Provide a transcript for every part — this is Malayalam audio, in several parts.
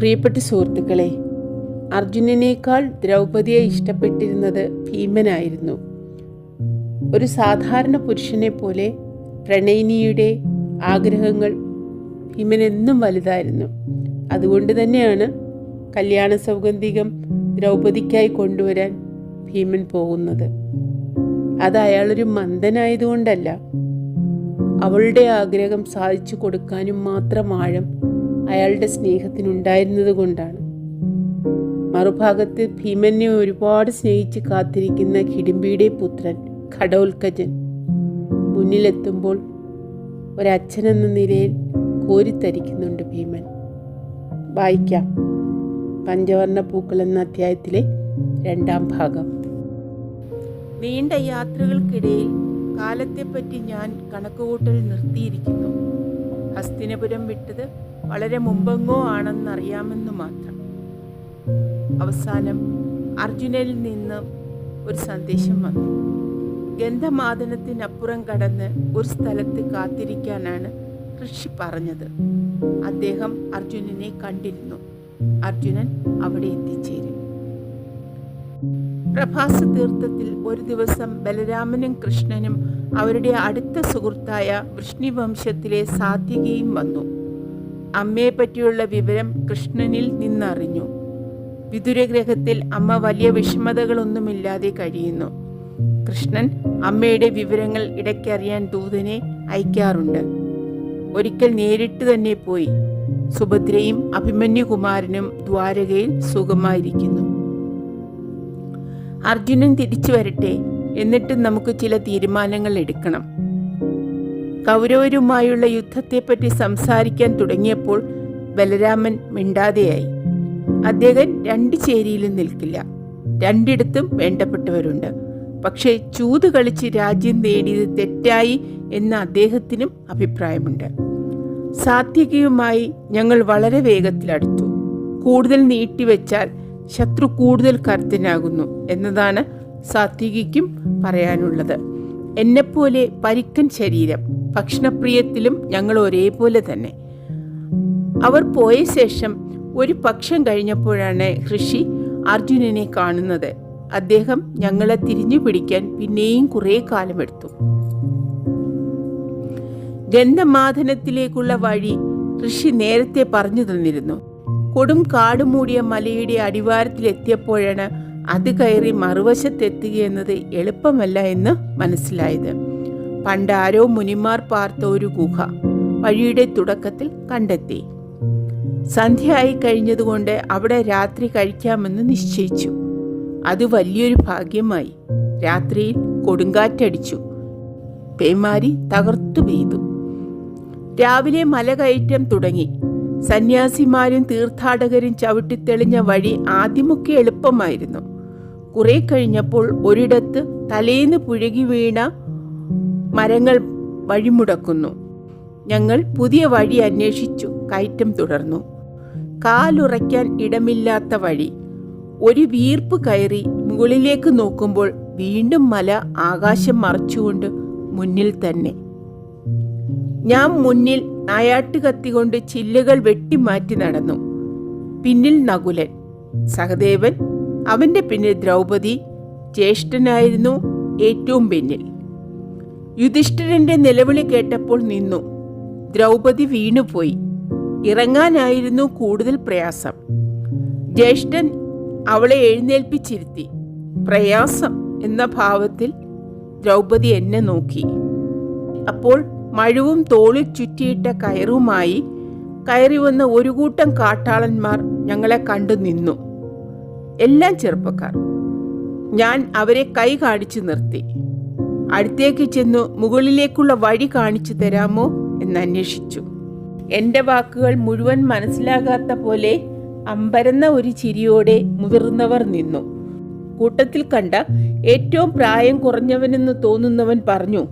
പ്രിയപ്പെട്ട സുഹൃത്തുക്കളെ അർജുനനേക്കാൾ ദ്രൗപതിയെ ഇഷ്ടപ്പെട്ടിരുന്നത് ഭീമനായിരുന്നു. ഒരു സാധാരണ പുരുഷനെ പോലെ പ്രണയിനിയുടെ ആഗ്രഹങ്ങൾ ഭീമൻ എന്നും വലുതായിരുന്നു. അതുകൊണ്ട് തന്നെയാണ് കല്യാണ സൗഗന്ധികം ദ്രൗപദിക്കായി കൊണ്ടുവരാൻ ഭീമൻ പോകുന്നത്. അത് അയാളൊരു മന്ദനായതുകൊണ്ടല്ല. അവളുടെ ആഗ്രഹം സാധിച്ചു കൊടുക്കാനും മാത്രം ആഴം അയാളുടെ സ്നേഹത്തിനുണ്ടായിരുന്നത് കൊണ്ടാണ്. മറുഭാഗത്ത് ഭീമനെ ഒരുപാട് സ്നേഹിച്ച് കാത്തിരിക്കുന്ന ഹിഡിംബിയുടെ പുത്രൻ ഘടോൽക്കജൻ മുന്നിലെത്തുമ്പോൾ ഒരച്ഛനെന്ന നിലയിൽ കോരിത്തരിക്കുന്നുണ്ട് ഭീമൻ. വായിക്കാം. പഞ്ചവർണ പൂക്കൾ എന്ന അധ്യായത്തിലെ രണ്ടാം ഭാഗം. നീണ്ട യാത്രകൾക്കിടയിൽ കാലത്തെപ്പറ്റി ഞാൻ കണക്കുകൂട്ടൽ നിർത്തിയിരിക്കുന്നു. ഹസ്തിനപുരം വിട്ടത് വളരെ മുമ്പെങ്ങോ ആണെന്നറിയാമെന്ന് മാത്രം. അവസാനം അർജുനനിൽ നിന്ന് ഒരു സന്ദേശം വന്നു. ഗന്ധമാദനത്തിനപ്പുറം കടന്ന് ഒരു സ്ഥലത്ത് കാത്തിരിക്കാനാണ് ഋഷി പറഞ്ഞത്. അദ്ദേഹം അർജുനനെ കണ്ടിരുന്നു. അർജുനൻ അവിടെ എത്തിച്ചേരും. പ്രഭാസ തീർത്ഥത്തിൽ ഒരു ദിവസം ബലരാമനും കൃഷ്ണനും അവരുടെ അടുത്ത സുഹൃത്തായ വൃഷ്ണിവംശത്തിലെ സാത്വികയും വന്നു. അമ്മയെ പറ്റിയുള്ള വിവരം കൃഷ്ണനിൽ നിന്നറിഞ്ഞു. വിതുരഗ്രഹത്തിൽ അമ്മ വലിയ വിഷമതകളൊന്നുമില്ലാതെ കഴിയുന്നു. കൃഷ്ണൻ അമ്മയുടെ വിവരങ്ങൾ ഇടയ്ക്കറിയാൻ ദൂതനെ അയക്കാറുണ്ട്. ഒരിക്കൽ നേരിട്ട് തന്നെ പോയി. സുഭദ്രയും അഭിമന്യുകുമാരനും ദ്വാരകയിൽ സുഖമായിരിക്കുന്നു. അർജുനൻ തിരിച്ചു വരട്ടെ. എന്നിട്ട് നമുക്ക് ചില തീരുമാനങ്ങൾ എടുക്കണം. കൗരവരുമായുള്ള യുദ്ധത്തെപ്പറ്റി സംസാരിക്കാൻ തുടങ്ങിയപ്പോൾ ബലരാമൻ മിണ്ടാതെയായി. അദ്ദേഹം രണ്ട് ചേരിയിലും നിൽക്കില്ല. രണ്ടിടത്തും വേണ്ടപ്പെട്ടവരുണ്ട്. പക്ഷേ ചൂത് കളിച്ച് രാജ്യം നേടിയത് തെറ്റായി എന്ന അദ്ദേഹത്തിനും അഭിപ്രായമുണ്ട്. സാത്വികയുമായി ഞങ്ങൾ വളരെ വേഗത്തിലടുത്തു കൂടുതൽ നീട്ടിവെച്ചാൽ ശത്രു കൂടുതൽ കരുത്തനാകുന്നു എന്നതാണ് സാത്വികയ്ക്കും പറയാനുള്ളത്. എന്നെപ്പോലെ പരിക്കൻ ശരീരം ഭക്ഷണപ്രിയത്തിലും ഞങ്ങൾ ഒരേപോലെ തന്നെ. അവർ പോയ ശേഷം ഒരു പക്ഷം കഴിഞ്ഞപ്പോഴാണ് ഋഷി അർജുനനെ കാണുന്നത്. അദ്ദേഹം ഞങ്ങളെ തിരിഞ്ഞു പിടിക്കാൻ പിന്നെയും കുറേ കാലമെടുത്തു. ഗന്ധമാധനത്തിലേക്കുള്ള വഴി ഋഷി നേരത്തെ പറഞ്ഞു തന്നിരുന്നു. കൊടും കാടുമൂടിയ മലയുടെ അടിവാരത്തിലെത്തിയപ്പോഴാണ് അത് കയറി മറുവശത്തെത്തുകയെന്നത് എളുപ്പമല്ല എന്ന് മനസ്സിലായത്. പണ്ട് ആരോ മുനിമാർ പാർത്ത ഒരു ഗുഹ വഴിയുടെ തുടക്കത്തിൽ കണ്ടെത്തി. സന്ധ്യയായി കഴിഞ്ഞതുകൊണ്ട് അവിടെ രാത്രി കഴിക്കാമെന്ന് നിശ്ചയിച്ചു. അത് വലിയൊരു ഭാഗ്യമായി. രാത്രിയിൽ കൊടുങ്കാറ്റടിച്ചു. പേമാരി തകർത്തു പെയ്തു. രാവിലെ മല കയറ്റം തുടങ്ങി. സന്യാസിമാരും തീർത്ഥാടകരും ചവിട്ടിത്തെളിഞ്ഞ വഴി ആദ്യമൊക്കെ എളുപ്പമായിരുന്നു. കുറെ കഴിഞ്ഞപ്പോൾ ഒരിടത്ത് തലേന്ന് പുഴകി വീണ മരങ്ങൾ വഴിമുടക്കുന്നു. ഞങ്ങൾ പുതിയ വഴി അന്വേഷിച്ചു കയറ്റം തുടർന്നു. കാലുറയ്ക്കാൻ ഇടമില്ലാത്ത വഴി. ഒരു വീർപ്പ് കയറി മുകളിലേക്ക് നോക്കുമ്പോൾ വീണ്ടും മല ആകാശം മറച്ചുകൊണ്ട് മുന്നിൽ തന്നെ. ഞാൻ മുന്നിൽ നായാട്ട് കത്തികൊണ്ട് ചില്ലുകൾ വെട്ടിമാറ്റി നടന്നു. പിന്നിൽ നകുലൻ സഹദേവൻ അവന്റെ പിന്നിൽ ദ്രൗപദി ജ്യേഷ്ഠനായിരുന്നു ഏറ്റവും പിന്നിൽ. യുധിഷ്ഠിരന്റെ നിലവിളി കേട്ടപ്പോൾ നിന്നു. ദ്രൗപദി വീണുപോയി. ഇറങ്ങാനായിരുന്നു കൂടുതൽ പ്രയാസം. ജ്യേഷ്ഠൻ അവളെ എഴുന്നേൽപ്പിച്ചിരുത്തി. പ്രയാസം എന്ന ഭാവത്തിൽ ദ്രൗപദി എന്നെ നോക്കി. അപ്പോൾ മഴുവും തോളിൽ ചുറ്റിയിട്ട കയറുമായി കയറി വന്ന ഒരു കൂട്ടം കാട്ടാളന്മാർ ഞങ്ങളെ കണ്ടു നിന്നു. എല്ലാം ചെറുപ്പക്കാർ. ഞാൻ അവരെ കൈ കാണിച്ചു നിർത്തി. അടുത്തേക്ക് ചെന്നു മുകളിലേക്കുള്ള വഴി കാണിച്ചു തരാമോ എന്ന് അന്വേഷിച്ചു. എന്റെ വാക്കുകൾ മുഴുവൻ മനസ്സിലാകാത്ത പോലെ അമ്പരന്ന ഒരു ചിരിയോടെ മുതിർന്നവർ നിന്നു. കൂട്ടത്തിൽ കണ്ട ഏറ്റവും പ്രായം കുറഞ്ഞവനെന്ന് തോന്നുന്നവൻ പറഞ്ഞു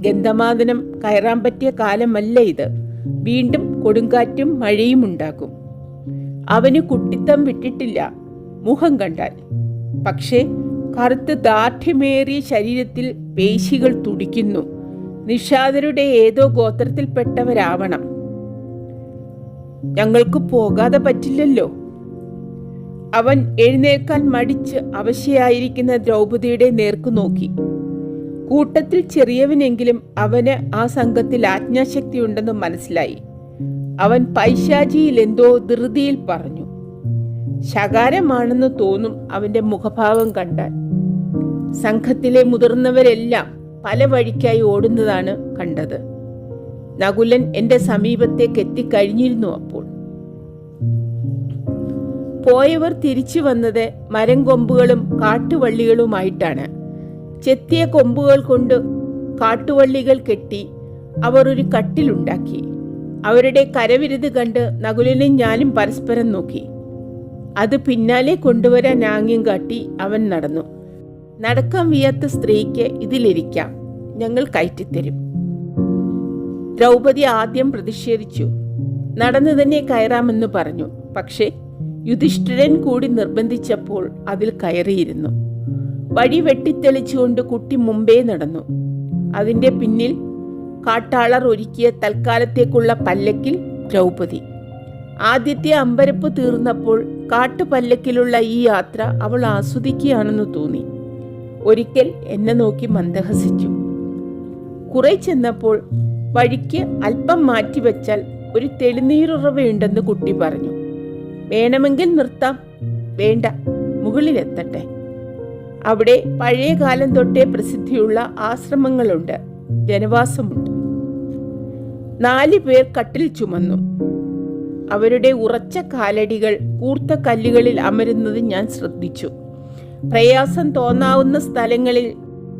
ഗന്ധമാദനം കയറാൻ പറ്റിയ കാലമല്ല ഇത്. വീണ്ടും കൊടുങ്കാറ്റും മഴയും ഉണ്ടാകും. അവന് കുട്ടിത്തം വിട്ടിട്ടില്ല. മുഖം കണ്ടാൽ. പക്ഷേ കറുത്ത് ദാർഢ്യമേറിയ ശരീരത്തിൽ പേശികൾ തുടിക്കുന്നു. നിഷാദരുടെ ഏതോ ഗോത്രത്തിൽപ്പെട്ടവരാവണം. ഞങ്ങൾക്ക് പോകാതെ പറ്റില്ലല്ലോ. അവൻ എഴുന്നേൽക്കാൻ മടിച്ച് അവശയായിരിക്കുന്ന ദ്രൗപദിയുടെ നേർക്കു നോക്കി. കൂട്ടത്തിൽ ചെറിയവനെങ്കിലും അവന് ആ സംഘത്തിൽ ആജ്ഞാശക്തി ഉണ്ടെന്ന് മനസ്സിലായി. അവൻ പൈശാചിയിൽ എന്തോ ധൃതിയിൽ പറഞ്ഞു. ശകാരമാണെന്ന് തോന്നും അവന്റെ മുഖഭാവം കണ്ടാൽ. സംഘത്തിലെ മുതിർന്നവരെല്ലാം പല വഴിക്കായി ഓടുന്നതാണ് കണ്ടത്. നകുലൻ എന്റെ സമീപത്തേക്ക് എത്തിക്കഴിഞ്ഞിരുന്നു അപ്പോൾ. പോയവർ തിരിച്ചു വന്നത് മരം കൊമ്പുകളും കാട്ടുവള്ളികളുമായിട്ടാണ്. ചെത്തിയ കൊമ്പുകൾ കൊണ്ട് കാട്ടുവള്ളികൾ കെട്ടി അവർ ഒരു കട്ടിലുണ്ടാക്കി. അവരുടെ കരവിരുത് കണ്ട് നകുലനും ഞാനും പരസ്പരം നോക്കി. അത് പിന്നാലെ കൊണ്ടുവരാൻ ആംഗ്യം കാട്ടി അവൻ നടന്നു. നടക്കാൻ വയ്യാത്ത സ്ത്രീക്ക് ഇതിലിരിക്കാം. ഞങ്ങൾ കയറ്റിത്തരും. ദ്രൗപദി ആദ്യം പ്രതിഷേധിച്ചു. നടന്നു തന്നെ കയറാമെന്ന് പറഞ്ഞു. പക്ഷേ യുധിഷ്ഠിരൻ കൂടി നിർബന്ധിച്ചപ്പോൾ അതിൽ കയറിയിരുന്നു. വഴി വെട്ടിത്തെളിച്ചുകൊണ്ട് കുട്ടി മുമ്പേ നടന്നു. അതിന്റെ പിന്നിൽ കാട്ടാളർ ഒരുക്കിയ തൽക്കാലത്തേക്കുള്ള പല്ലക്കിൽ ദ്രൗപദി. ആദ്യത്തെ അമ്പരപ്പ് തീർന്നപ്പോൾ കാട്ടുപല്ലക്കിലുള്ള ഈ യാത്ര അവൾ ആസ്വദിക്കുകയാണെന്ന് തോന്നി. ഒരിക്കൽ എന്നെ നോക്കി മന്ദഹസിച്ചു. കുറെ ചെന്നപ്പോൾ വഴിക്ക് അല്പം മാറ്റിവെച്ചാൽ ഒരു തെളിനീരുറവയുണ്ടെന്ന് കുട്ടി പറഞ്ഞു. വേണമെങ്കിൽ നിർത്താം. വേണ്ട. മുകളിലെത്തട്ടെ. അവിടെ പഴയ കാലം തൊട്ടേ പ്രസിദ്ധിയുള്ള ആശ്രമങ്ങളുണ്ട്. ജനവാസമുണ്ട്. നാല് പേർ കട്ടിൽ ചുമന്നു. അവരുടെ ഉറച്ച കാലടികൾ കൂർത്ത കല്ലുകളിൽ അമരുന്നത് ഞാൻ ശ്രദ്ധിച്ചു. പ്രയാസം തോന്നാവുന്ന സ്ഥലങ്ങളിൽ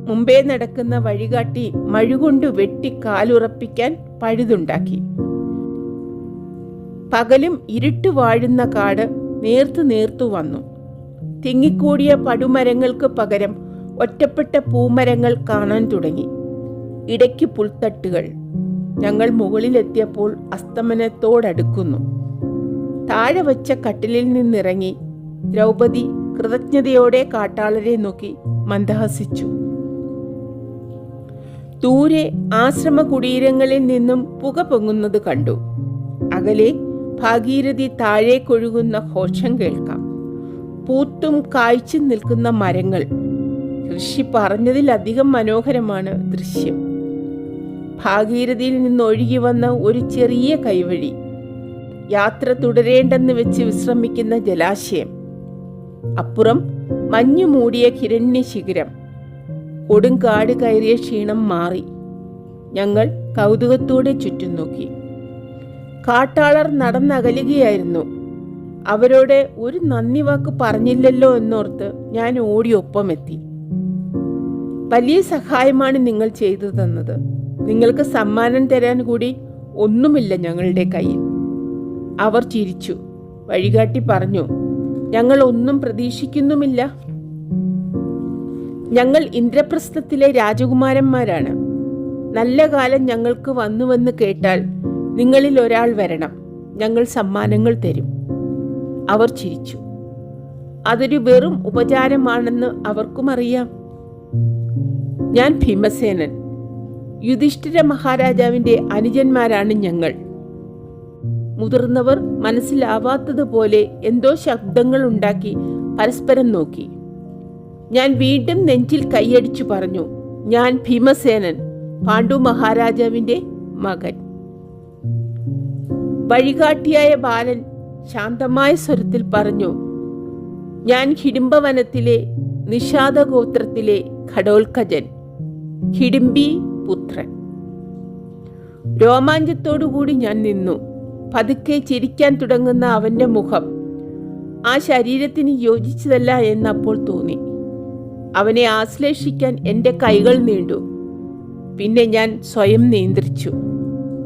മുമ്പേ നടക്കുന്ന വഴികാട്ടി മഴുകൊണ്ട് വെട്ടി കാലുറപ്പിക്കാൻ പഴുതുണ്ടാക്കി. പകലും ഇരുട്ട് വാഴുന്ന കാട് നേർത്തു നേർത്തു വന്നു. തിങ്ങിക്കൂടിയ പടുമരങ്ങൾക്ക് പകരം ഒറ്റപ്പെട്ട പൂമരങ്ങൾ കാണാൻ തുടങ്ങി. ഇടയ്ക്ക് പുൽത്തട്ടുകൾ ഞങ്ങൾ മുകളിലെത്തിയപ്പോൾ അസ്തമനത്തോടടുക്കുന്നു. താഴെ വച്ച കട്ടിലിൽ നിന്നിറങ്ങി ദ്രൗപദി കൃതജ്ഞതയോടെ കാട്ടാളരെ നോക്കി മന്ദഹസിച്ചു. ദൂരെ ആശ്രമ കുടീരങ്ങളിൽ നിന്നും പുക പൊങ്ങുന്നത് കണ്ടു. അകലെ ഭാഗീരഥി താഴേക്കൊഴുകുന്ന ഘോഷം കേൾക്കാം. പൂത്തും കായ്ച്ചും നിൽക്കുന്ന മരങ്ങൾ. ഋഷി പറഞ്ഞതിലധികം മനോഹരമാണ് ദൃശ്യം. ഭാഗീരഥിയിൽ നിന്ന് ഒഴുകി വന്ന ഒരു ചെറിയ കൈവഴി. യാത്ര തുടരേണ്ടെന്ന് വെച്ച് വിശ്രമിക്കുന്ന ജലാശയം. അപ്പുറം മഞ്ഞു മൂടിയ കിരണ്യ ശിഖരം. കൊടുങ്കാട് കയറിയ ക്ഷീണം മാറി. ഞങ്ങൾ കൗതുകത്തോടെ ചുറ്റും നോക്കി. കാട്ടാളർ നടന്നകലുകയായിരുന്നു. അവരോട് ഒരു നന്ദി വാക്ക് പറഞ്ഞില്ലല്ലോ എന്നോർത്ത് ഞാൻ ഓടി ഒപ്പമെത്തി. വലിയ സഹായമാണ് നിങ്ങൾ ചെയ്തു തന്നത്. നിങ്ങൾക്ക് സമ്മാനം തരാൻ കൂടി ഒന്നുമില്ല ഞങ്ങളുടെ കയ്യിൽ. അവർ ചിരിച്ചു. വഴികാട്ടി പറഞ്ഞു ഞങ്ങൾ ഒന്നും പ്രതീക്ഷിക്കുന്നുമില്ല. ഞങ്ങൾ ഇന്ദ്രപ്രസ്ഥത്തിലെ രാജകുമാരന്മാരാണ്. നല്ല കാലം ഞങ്ങൾക്ക് വന്നുവെന്ന് കേട്ടാൽ നിങ്ങളിൽ ഒരാൾ വരണം. ഞങ്ങൾ സമ്മാനങ്ങൾ തരും. അവർ ചിരിച്ചു. അതൊരു വെറും ഉപചാരമാണെന്ന് അവർക്കും അറിയാം. ഞാൻ ഭീമസേനൻ. യുധിഷ്ഠിര മഹാരാജാവിന്റെ അനുജന്മാരാണ് ഞങ്ങൾ. മുതിർന്നവർ മനസ്സിലാവാത്തതുപോലെ എന്തോ ശബ്ദങ്ങൾ ഉണ്ടാക്കി പരസ്പരം നോക്കി. ഞാൻ വീണ്ടും നെഞ്ചിൽ കൈയടിച്ചു പറഞ്ഞു ഞാൻ ഭീമസേനൻ പാണ്ഡു മഹാരാജാവിന്റെ മകൻ. വഴികാട്ടിയായ ബാലൻ ശാന്തമായ സ്വരത്തിൽ പറഞ്ഞു ഞാൻ ഹിഡിംബവനത്തിലെ നിഷാദ ഗോത്രത്തിലെ ഘടോൽക്കജൻ ഹിഡിംബി പുത്രൻ. രോമാഞ്ചത്തോടുകൂടി ഞാൻ നിന്നു. പതുക്കെ ചിരിക്കാൻ തുടങ്ങുന്ന അവന്റെ മുഖം ആ ശരീരത്തിന് യോജിച്ചതല്ല എന്നപ്പോൾ തോന്നി. അവനെ ആശ്ലേഷിക്കാൻ എന്റെ കൈകൾ നീണ്ടു. പിന്നെ ഞാൻ സ്വയം നിയന്ത്രിച്ചു.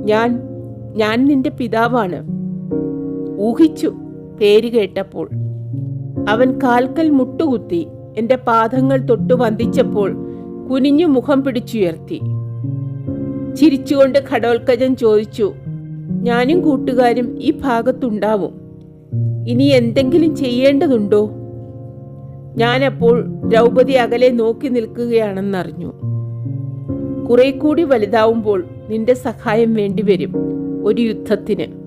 ഞാൻ ഞാൻ നിന്റെ പിതാവാണ്. ഊഹിച്ചു പേര് കേട്ടപ്പോൾ. അവൻ കാൽക്കൽ മുട്ടുകുത്തി എന്റെ പാദങ്ങൾ തൊട്ടു വന്ദിച്ചപ്പോൾ കുനിഞ്ഞു മുഖം പിടിച്ചുയർത്തി. ചിരിച്ചുകൊണ്ട് ഘടോൽക്കജൻ ചോദിച്ചു ഞാനും കൂട്ടുകാരും ഈ ഭാഗത്തുണ്ടാവും. ഇനി എന്തെങ്കിലും ചെയ്യേണ്ടതുണ്ടോ? ഞാനപ്പോൾ ദ്രൗപദി അകലെ നോക്കി നിൽക്കുകയാണെന്നറിഞ്ഞു. കുറെ കൂടി വലുതാവുമ്പോൾ നിന്റെ സഹായം വേണ്ടിവരും ഒരു യുദ്ധത്തിന്.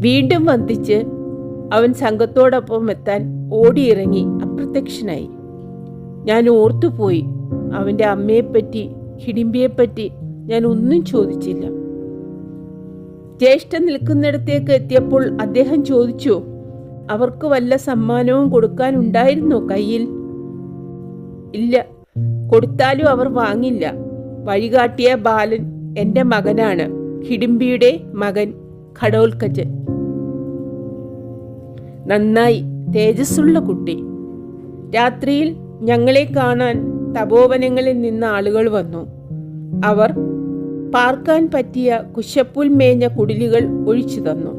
വീണ്ടും വന്ദിച്ച് അവൻ സംഘത്തോടൊപ്പം എത്താൻ ഓടിയിറങ്ങി അപ്രത്യക്ഷനായി. ഞാൻ ഓർത്തുപോയി. അവന്റെ അമ്മയെപ്പറ്റി ഹിഡിമ്പിയെപ്പറ്റി ഞാൻ ഒന്നും ചോദിച്ചില്ല. ജ്യേഷ്ഠ നിൽക്കുന്നിടത്തേക്ക് എത്തിയപ്പോൾ അദ്ദേഹം ചോദിച്ചു അവർക്ക് വല്ല സമ്മാനവും കൊടുക്കാനുണ്ടായിരുന്നോ കയ്യിൽ? ഇല്ല. കൊടുത്താലും അവർ വാങ്ങില്ല. വഴികാട്ടിയ ബാലൻ എന്റെ മകനാണ്. ഹിഡിമ്പിയുടെ മകൻ ഖഡോൽക്കജൻ നന്നായി തേജസ്സുള്ള കുട്ടി. രാത്രിയിൽ ഞങ്ങളെ കാണാൻ തപോവനങ്ങളിൽ നിന്ന് ആളുകൾ വന്നു. അവർ പാർക്കാൻ പറ്റിയ കുശപ്പുൽ മേഞ്ഞ കുടിലുകൾ ഒഴിച്ചു തന്നു.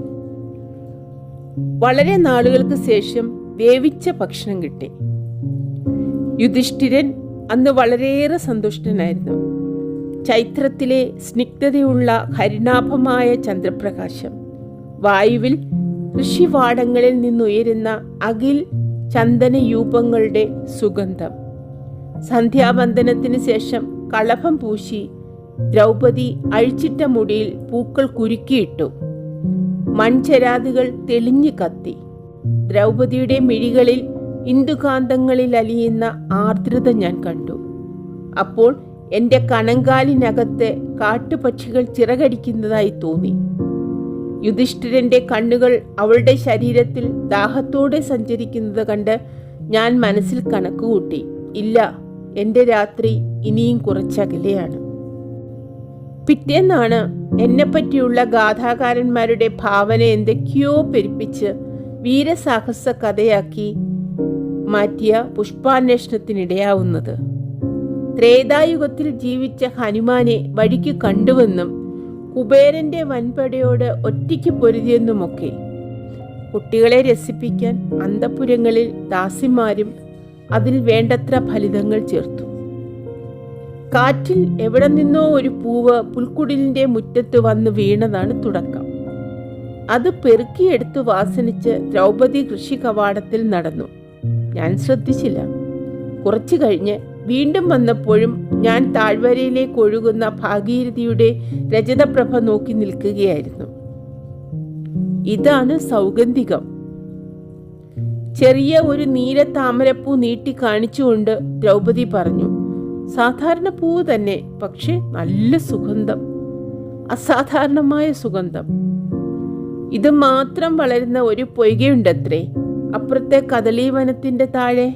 വളരെ നാളുകൾക്ക് ശേഷം വേവിച്ച ഭക്ഷണം കിട്ടി. യുധിഷ്ഠിരൻ അന്ന് വളരെയേറെ സന്തുഷ്ടനായിരുന്നു. ചൈത്രത്തിലെ സ്നിഗ്ധതയുള്ള ഹരിണാഭമായ ചന്ദ്രപ്രകാശം വായുവിൽ ഋഷിവാടങ്ങളിൽ നിന്നുയരുന്ന അകിൽ ചന്ദനയൂപങ്ങളുടെ സുഗന്ധം. സന്ധ്യാവന്ദനത്തിന് ശേഷം കളഭം പൂശി ദ്രൗപദി അഴിച്ചിട്ട മുടിയിൽ പൂക്കൾ കുരുക്കിയിട്ടു. മൺചരാതുകൾ തെളിഞ്ഞു കത്തി. ദ്രൗപദിയുടെ മിഴികളിൽ ഇന്ദുകാന്തങ്ങളിൽ അലിയുന്ന ആർദ്രത ഞാൻ കണ്ടു. അപ്പോൾ എന്റെ കണങ്കാലിനകത്ത് കാട്ടുപക്ഷികൾ ചിറകടിക്കുന്നതായി തോന്നി. യുധിഷ്ഠിരന്റെ കണ്ണുകൾ അവളുടെ ശരീരത്തിൽ ദാഹത്തോടെ സഞ്ചരിക്കുന്നത് കണ്ട് ഞാൻ മനസ്സിൽ കണക്കുകൂട്ടി ഇല്ല എന്റെ രാത്രി ഇനിയും കുറച്ചകലെയാണ് പിറ്റേന്നാണ് എന്നെപ്പറ്റിയുള്ള ഗാഥാകാരന്മാരുടെ ഭാവന എന്തൊക്കെയോ പെരുപ്പിച്ച് വീരസാഹസ കഥയാക്കി മാറ്റിയ പുഷ്പാന്വേഷണത്തിനിടയാവുന്നത്. ത്രേതായുഗത്തിൽ ജീവിച്ച ഹനുമാനെ വഴിക്ക് കണ്ടുവെന്നും കുബേരന്റെ വൻപടയോട് ഒറ്റയ്ക്ക് പൊരുതിയെന്നുമൊക്കെ. കുട്ടികളെ രസിപ്പിക്കാൻ അന്തപുരങ്ങളിൽ ദാസിമാരും അതിൽ വേണ്ടത്ര ഫലിതങ്ങൾ ചേർത്തു. കാറ്റിൽ എവിടെ നിന്നോ ഒരു പൂവ് പുൽക്കുടിലിന്റെ മുറ്റത്ത് വന്ന് വീണതാണ് തുടക്കം. അത് പെറുക്കിയെടുത്ത് വാസനിച്ച് ദ്രൗപദി കൃഷി കവാടത്തിൽ നടന്നു. ഞാൻ ശ്രദ്ധിച്ചില്ല. കുറച്ചു കഴിഞ്ഞ് വീണ്ടും വന്നപ്പോഴും ഞാൻ താഴ്വരയിലേക്ക് ഒഴുകുന്ന ഭാഗീരഥിയുടെ രജതപ്രഭ നോക്കി നിൽക്കുകയായിരുന്നു. ഇതാണ് സൗഗന്ധികം. ചെറിയ ഒരു നീല താമരപ്പൂ നീട്ടി കാണിച്ചുകൊണ്ട് ദ്രൗപദി പറഞ്ഞു സാധാരണ പൂവ് തന്നെ പക്ഷെ നല്ല സുഗന്ധം. അസാധാരണമായ സുഗന്ധം. ഇത് മാത്രം വളരുന്ന ഒരു പൊയ്കയുണ്ടത്രേ അപ്പുറത്തെ കദളീവനത്തിന്റെ താഴെ?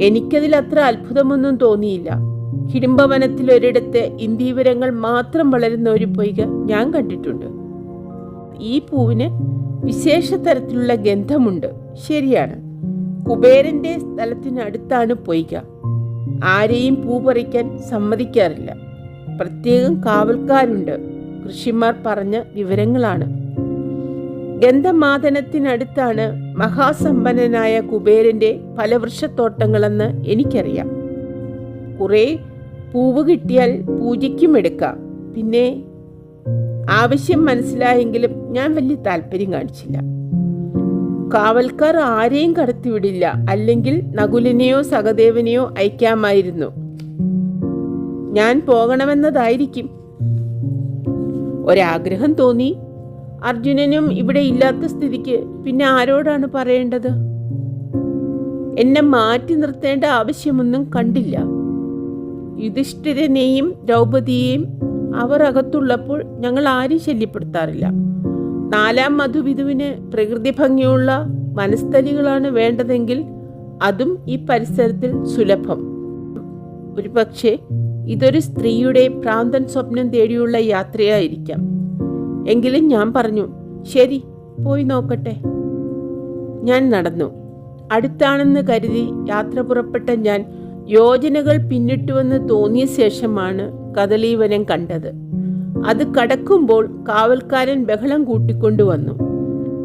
എനിക്കതിൽ അത്ര അത്ഭുതമൊന്നും തോന്നിയില്ല. ഹിഡിംബവനത്തിൽ ഒരിടത്ത് ഇന്ദീവരങ്ങൾ മാത്രം വളരുന്ന ഒരു പൊയ്ക ഞാൻ കണ്ടിട്ടുണ്ട്. ഈ പൂവിന് വിശേഷ തരത്തിലുള്ള ഗന്ധമുണ്ട്. ശരിയാണ്. കുബേരന്റെ സ്ഥലത്തിനടുത്താണ് പൊയ്ക. ആരെയും പൂ പറിക്കാൻ സമ്മതിക്കാറില്ല. പ്രത്യേകം കാവൽക്കാരുണ്ട്. കൃഷിമാർ പറഞ്ഞ വിവരങ്ങളാണ്. ഗന്ധമാദനത്തിനടുത്താണ് മഹാസമ്പന്നനായ കുബേരന്റെ ഫലവൃക്ഷത്തോട്ടങ്ങളെന്ന് എനിക്കറിയാം. കുറെ പൂവ് കിട്ടിയാൽ പൂജയ്ക്കും എടുക്കാം. പിന്നെ ആവശ്യം മനസ്സിലായെങ്കിലും ഞാൻ വലിയ താല്പര്യം കാണിച്ചില്ല. കാവൽക്കാർ ആരെയും കടത്തിവിടില്ല. അല്ലെങ്കിൽ നകുലിനെയോ സഹദേവനെയോ അയക്കാമായിരുന്നു. ഞാൻ പോകണമെന്നതായിരിക്കും. ഒരാഗ്രഹം തോന്നി അർജുനനും ഇവിടെ ഇല്ലാത്ത സ്ഥിതിക്ക് പിന്നെ ആരോടാണ് പറയേണ്ടത്? എന്നെ മാറ്റി നിർത്തേണ്ട ആവശ്യമൊന്നും കണ്ടില്ല. യുധിഷ്ഠിരനെയും ദ്രൗപദിയെയും അവർ അകത്തുള്ളപ്പോൾ ഞങ്ങൾ ആരും ശല്യപ്പെടുത്താറില്ല. നാലാം മധുവിധുവിന് പ്രകൃതി ഭംഗിയുള്ള വനസ്ഥലികളാണ് വേണ്ടതെങ്കിൽ അതും ഈ പരിസരത്തിൽ സുലഭം. ഒരു പക്ഷേ ഇതൊരു സ്ത്രീയുടെ പ്രാന്തൻ സ്വപ്നം തേടിയുള്ള യാത്രയായിരിക്കാം. എങ്കിലും ഞാൻ പറഞ്ഞു ശരി പോയി നോക്കട്ടെ. ഞാൻ നടന്നു. അടുത്താണെന്ന് കരുതി യാത്ര പുറപ്പെട്ട ഞാൻ യോജനകൾ പിന്നിട്ടുവെന്ന് തോന്നിയ ശേഷമാണ് കദളീവനം കണ്ടത്. അത് കടക്കുമ്പോൾ കാവൽക്കാരൻ ബഹളം കൂട്ടിക്കൊണ്ടുവന്നു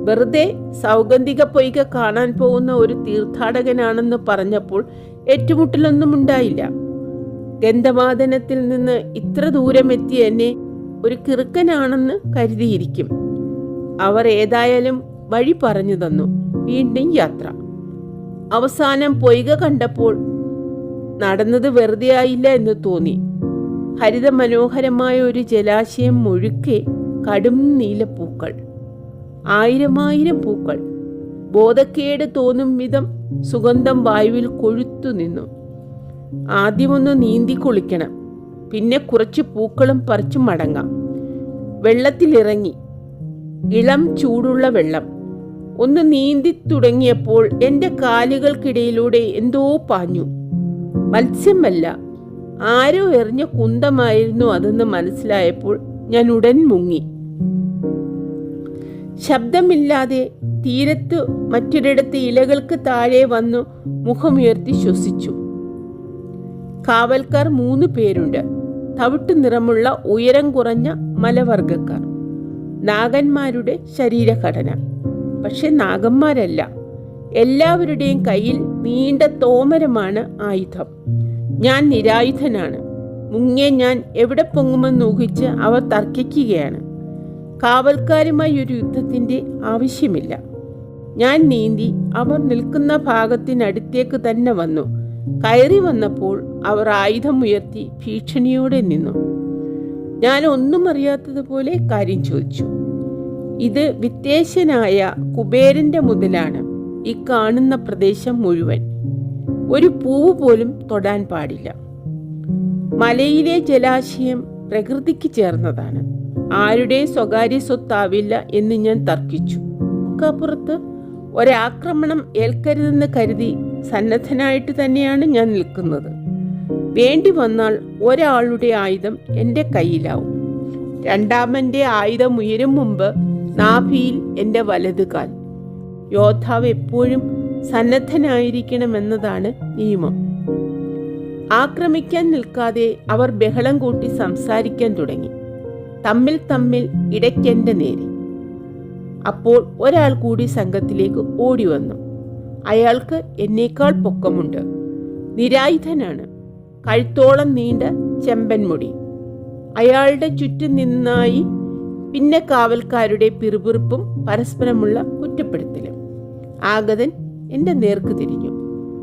വെറുതെ സൗഗന്ധിക പൊയ്ക കാണാൻ പോകുന്ന ഒരു തീർത്ഥാടകനാണെന്ന് പറഞ്ഞപ്പോൾ ഏറ്റുമുട്ടലൊന്നും ഉണ്ടായില്ല. ഗന്ധമാദനത്തിൽ നിന്ന് ഇത്ര ദൂരം എത്തി എന്നെ ഒരു കിറുക്കനാണെന്ന് കരുതിയിരിക്കും. അവർ ഏതായാലും വഴി പറഞ്ഞു തന്നു. വീണ്ടും യാത്ര. അവസാനം പൊയ്ക കണ്ടപ്പോൾ നടന്നത് വെറുതെ ആയില്ല എന്ന് തോന്നി. ഹരിത മനോഹരമായ ഒരു ജലാശയം മുഴുക്കെ കടും നീലപ്പൂക്കൾ. ആയിരമായിരം പൂക്കൾ. ബോധക്കേട് തോന്നും വിധം സുഗന്ധം വായുവിൽ കൊഴുത്തു നിന്നു. ആദ്യമൊന്ന് നീന്തി കുളിക്കണം. പിന്നെ കുറച്ച് പൂക്കളും പറിച്ചു മടങ്ങാം വെള്ളത്തിലിറങ്ങി. ഇളം ചൂടുള്ള വെള്ളം. ഒന്ന് നീന്തി തുടങ്ങിയപ്പോൾ എന്റെ കാലുകൾക്കിടയിലൂടെ എന്തോ പാഞ്ഞു. മത്സ്യമല്ല ആരോ എറിഞ്ഞ കുന്തമായിരുന്നു അതെന്ന് മനസ്സിലായപ്പോൾ ഞാൻ ഉടൻ മുങ്ങി. ശബ്ദമില്ലാതെ തീരത്ത് മറ്റൊരിടത്ത് ഇലകൾക്ക് താഴെ വന്നു മുഖമുയർത്തി ശ്വസിച്ചു. കാവൽക്കാർ മൂന്ന് പേരുണ്ട്. തവിട്ട് നിറമുള്ള ഉയരം കുറഞ്ഞ മലവർഗക്കാർ നാഗന്മാരുടെ ശരീരഘടന. പക്ഷെ നാഗന്മാരല്ല. എല്ലാവരുടെയും കയ്യിൽ നീണ്ട തോമരമാണ് ആയുധം. ഞാൻ നിരായുധനാണ്. മുങ്ങിയ ഞാൻ എവിടെ പൊങ്ങുമെന്ന് ഊഹിച്ച് അവർ തർക്കിക്കുകയാണ്. കാവൽക്കാരുമായി ഒരു യുദ്ധത്തിന്റെ ആവശ്യമില്ല. ഞാൻ നീന്തി അവർ നിൽക്കുന്ന ഭാഗത്തിനടുത്തേക്ക് തന്നെ വന്നു. കയറി വന്നപ്പോൾ അവർ ആയുധം ഉയർത്തി ഭീഷണിയോടെ നിന്നു. ഞാൻ ഒന്നും അറിയാത്തതുപോലെ കാര്യം ചോദിച്ചു. ഇത് വിത്തേശനായ കുബേരന്റെ മുതലാണ്. ഈ കാണുന്ന പ്രദേശം മുഴുവൻ. ഒരു പൂവ് പോലും തൊടാൻ പാടില്ല. മലയിലെ ജലാശയം പ്രകൃതിക്ക് ചേർന്നതാണ്. ആരുടെ സ്വകാര്യ സ്വത്താവില്ല എന്ന് ഞാൻ തർക്കിച്ചു. അപ്പുറത്ത് ഒരാക്രമണം ഏൽക്കരുതെന്ന് കരുതി സന്നദ്ധനായിട്ട് തന്നെയാണ് ഞാൻ നിൽക്കുന്നത്. വേണ്ടി വന്നാൽ ഒരാളുടെ ആയുധം എന്റെ കയ്യിലാവും. രണ്ടാമന്റെ ആയുധം ഉയരും മുമ്പ് നാഭിയിൽ എന്റെ വലതുകാൽ യോദ്ധാവ് എപ്പോഴും സന്നദ്ധനായിരിക്കണമെന്നതാണ് നിയമം. ആക്രമിക്കാൻ നിൽക്കാതെ അവർ ബഹളം കൂട്ടി സംസാരിക്കാൻ തുടങ്ങി. തമ്മിൽ തമ്മിൽ ഇടയ്ക്കെന്റെ നേരെ. അപ്പോൾ ഒരാൾ കൂടി സംഘത്തിലേക്ക് ഓടി വന്നു അയാൾക്ക് എന്നേക്കാൾ പൊക്കമുണ്ട്. നിരായുധനാണ്. കഴുത്തോളം നീണ്ട ചെമ്പൻമുടി. അയാളുടെ ചുറ്റും നിന്നായി പിന്നെ കാവൽക്കാരുടെ പിറുപിറുപ്പും പരസ്പരമുള്ള കുറ്റപ്പെടുത്തലും. ആഗതൻ എന്റെ നേർക്ക് തിരിഞ്ഞു.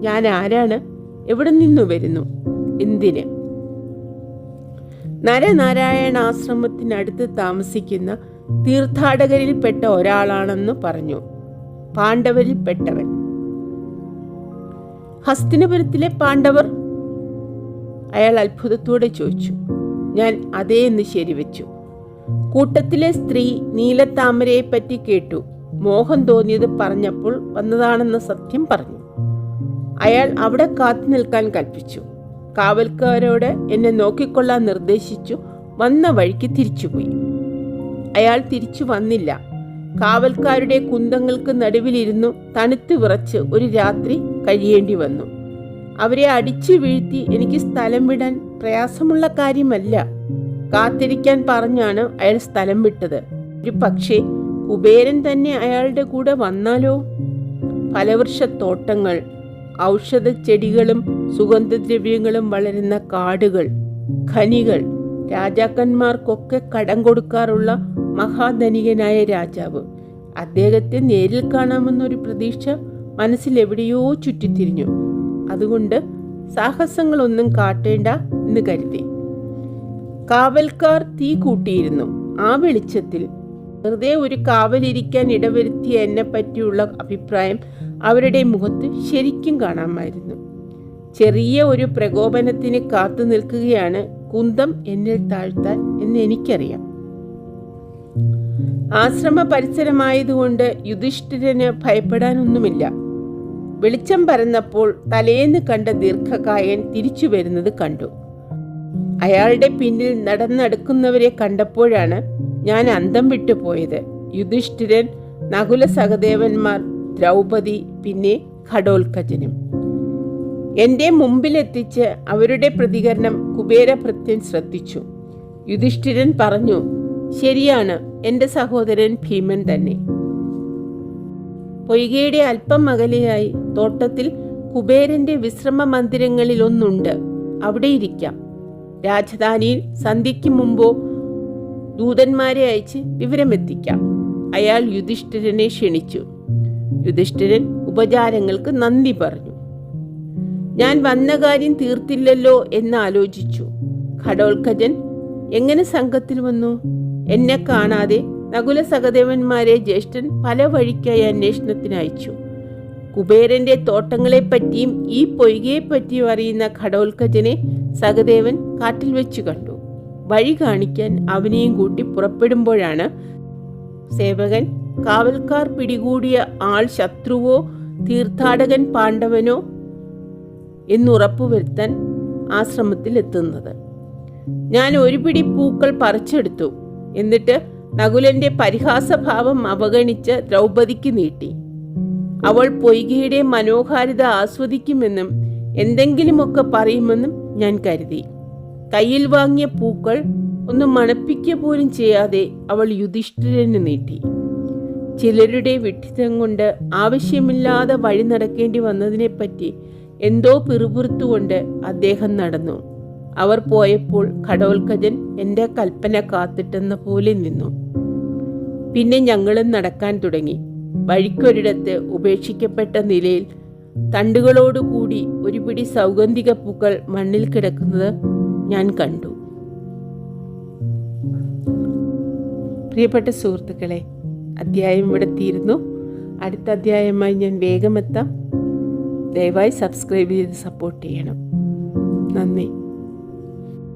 ഞാൻ ആരാണ്? എവിടെ നിന്നു വരുന്നു? എന്തിന്? നരനാരായണ ആശ്രമത്തിനടുത്ത് താമസിക്കുന്ന തീർത്ഥാടകരിൽപ്പെട്ട ഒരാളാണെന്ന് പറഞ്ഞു. പാണ്ഡവരിൽപ്പെട്ടവൻ. ഹസ്തിനപുരത്തിലെ പാണ്ഡവർ അയാൾ അത്ഭുതത്തോടെ ചോദിച്ചു ഞാൻ അതേ എന്ന് ശരിവെച്ചു. കൂട്ടത്തിലെ സ്ത്രീ നീലത്താമരയെ പറ്റി കേട്ടു. മോഹം തോന്നിയത് പറഞ്ഞപ്പോൾ വന്നതാണെന്ന സത്യം പറഞ്ഞു. അയാൾ അവിടെ കാത്തു നിൽക്കാൻ കൽപ്പിച്ചു. കാവൽക്കാരോട് എന്നെ നോക്കിക്കൊള്ളാൻ നിർദ്ദേശിച്ചു വന്ന വഴിക്ക് തിരിച്ചുപോയി. അയാൾ തിരിച്ചു വന്നില്ല. കാവൽക്കാരുടെ കുന്തങ്ങൾക്ക് നടുവിലിരുന്നു തണുത്തു വിറച്ച് ഒരു രാത്രി കഴിയേണ്ടി വന്നു. അവരെ അടിച്ചു വീഴ്ത്തി എനിക്ക് സ്ഥലം വിടാൻ പ്രയാസമുള്ള കാര്യമല്ല. കാത്തിരിക്കാൻ പറഞ്ഞാണ് അയാൾ സ്ഥലം വിട്ടത്. ഒരു പക്ഷേ കുബേരൻ തന്നെ അയാളുടെ കൂടെ വന്നാലോ? ഫലവൃക്ഷത്തോട്ടങ്ങൾ ഔഷധ ചെടികളും സുഗന്ധദ്രവ്യങ്ങളും വളരുന്ന കാടുകൾ ഖനികൾ രാജാക്കന്മാർക്കൊക്കെ കടം കൊടുക്കാറുള്ള മഹാധനികനായ രാജാവ്. അദ്ദേഹത്തെ നേരിൽ കാണാമെന്നൊരു പ്രതീക്ഷ മനസ്സിൽ എവിടെയോ ചുറ്റിത്തിരിഞ്ഞു. അതുകൊണ്ട് സാഹസങ്ങളൊന്നും കാട്ടേണ്ട എന്ന് കരുതി. കാവൽക്കാർ തീ കൂട്ടിയിരുന്നു. ആ വെളിച്ചത്തിൽ വെറുതെ ഒരു കാവലിരിക്കാൻ ഇടവരുത്തിയ എന്നെ പറ്റിയുള്ള അഭിപ്രായം അവരുടെ മുഖത്ത് ശരിക്കും കാണാമായിരുന്നു. ചെറിയ ഒരു പ്രകോപനത്തിന് കാത്തു നിൽക്കുകയാണ് കുന്തം എന്നിൽ താഴ്ത്താൻ എന്ന് എനിക്കറിയാം. ആശ്രമ പരിസരമായതുകൊണ്ട് യുധിഷ്ഠിരന് ഭയപ്പെടാനൊന്നുമില്ല. വെളിച്ചം പരന്നപ്പോൾ തലേന്ന് കണ്ട ദീർഘകായൻ തിരിച്ചു വരുന്നത് കണ്ടു. അയാളുടെ പിന്നിൽ നടന്നടുക്കുന്നവരെ കണ്ടപ്പോഴാണ് ഞാൻ അന്തം വിട്ടുപോയത് യുധിഷ്ഠിരൻ നകുല സഹദേവന്മാർ ദ്രൗപദി പിന്നെ ഘടോൽക്കജനും. എന്റെ മുമ്പിലെത്തിച്ച് അവരുടെ പ്രതികരണം കുബേരഭൃത്യൻ ശ്രദ്ധിച്ചു. യുധിഷ്ഠിരൻ പറഞ്ഞു ശരിയാണ് എന്റെ സഹോദരൻ ഭീമൻ തന്നെ. പൊയ്കയുടെ അല്പം അകലെയായി തോട്ടത്തിൽ കുബേരന്റെ വിശ്രമ മന്ദിരങ്ങളിൽ ഒന്നുണ്ട് അവിടെ ഇരിക്കാം. രാജധാനിയിൽ സന്ധ്യയ്ക്ക് മുമ്പോ ദൂതന്മാരെ അയച്ച് വിവരമെത്തിക്കാം. അയാൾ യുധിഷ്ഠിരനെ ക്ഷണിച്ചു. യുധിഷ്ഠിരൻ ഉപചാരങ്ങൾക്ക് നന്ദി പറഞ്ഞു. ഞാൻ വന്ന കാര്യം തീർത്തില്ലല്ലോ എന്ന് ആലോചിച്ചു. ഘടോത്കജൻ എങ്ങനെ സംഘത്തിൽ വന്നു? എന്നെ കാണാതെ നകുല സഹദേവന്മാരെ ജ്യേഷ്ഠൻ പല വഴിക്കായി അന്വേഷണത്തിന് അയച്ചു. കുബേരന്റെ തോട്ടങ്ങളെപ്പറ്റിയും ഈ പൊയ്കയെപ്പറ്റിയും അറിയുന്ന ഘടോൽക്കജനെ സഹദേവൻ കാട്ടിൽ വെച്ചു കണ്ടു. വഴി കാണിക്കാൻ അവനെയും കൂട്ടി പുറപ്പെടുമ്പോഴാണ് സേവകൻ കാവൽക്കാർ പിടികൂടിയ ആൾ ശത്രുവോ തീർത്ഥാടകൻ പാണ്ഡവനോ എന്നുറപ്പുവരുത്താൻ ആശ്രമത്തിൽ എത്തുന്നത് ഞാൻ ഒരു പിടി പൂക്കൾ പറിച്ചെടുത്തു. എന്നിട്ട് നകുലന്റെ പരിഹാസഭാവം അവഗണിച്ച് ദ്രൗപദിക്ക് നീട്ടി. അവൾ പൊയ്കയുടെ മനോഹാരിത ആസ്വദിക്കുമെന്നും എന്തെങ്കിലുമൊക്കെ പറയുമെന്നും ഞാൻ കരുതി. കയ്യിൽ വാങ്ങിയ പൂക്കൾ ഒന്ന് മണപ്പിക്ക പോലും ചെയ്യാതെ അവൾ യുധിഷ്ഠിരന് നീട്ടി. ചിലരുടെ വിഡ്ഢിത്തം കൊണ്ട് ആവശ്യമില്ലാതെ വഴി നടക്കേണ്ടി വന്നതിനെപ്പറ്റി എന്തോ പിറുപിറുത്തുകൊണ്ട് അദ്ദേഹം നടന്നു. അവർ പോയപ്പോൾ ഘടോൽക്കജൻ എന്റെ കൽപ്പന കാത്തിട്ടെന്ന പോലെ നിന്നു. പിന്നെ ഞങ്ങളും നടക്കാൻ തുടങ്ങി. വഴിക്കൊരിടത്ത് ഉപേക്ഷിക്കപ്പെട്ട നിലയിൽ തണ്ടുകളോടുകൂടി ഒരു പിടി സൗഗന്ധിക പൂക്കൾ മണ്ണിൽ കിടക്കുന്നത് ഞാൻ കണ്ടു. പ്രിയപ്പെട്ട സുഹൃത്തുക്കളെ അധ്യായം ഇവിടെ തീരുന്നു. അടുത്ത അധ്യായമായി ഞാൻ വേഗമെത്താം. ദയവായി സബ്സ്ക്രൈബ് ചെയ്ത് സപ്പോർട്ട് ചെയ്യണം. നന്ദി.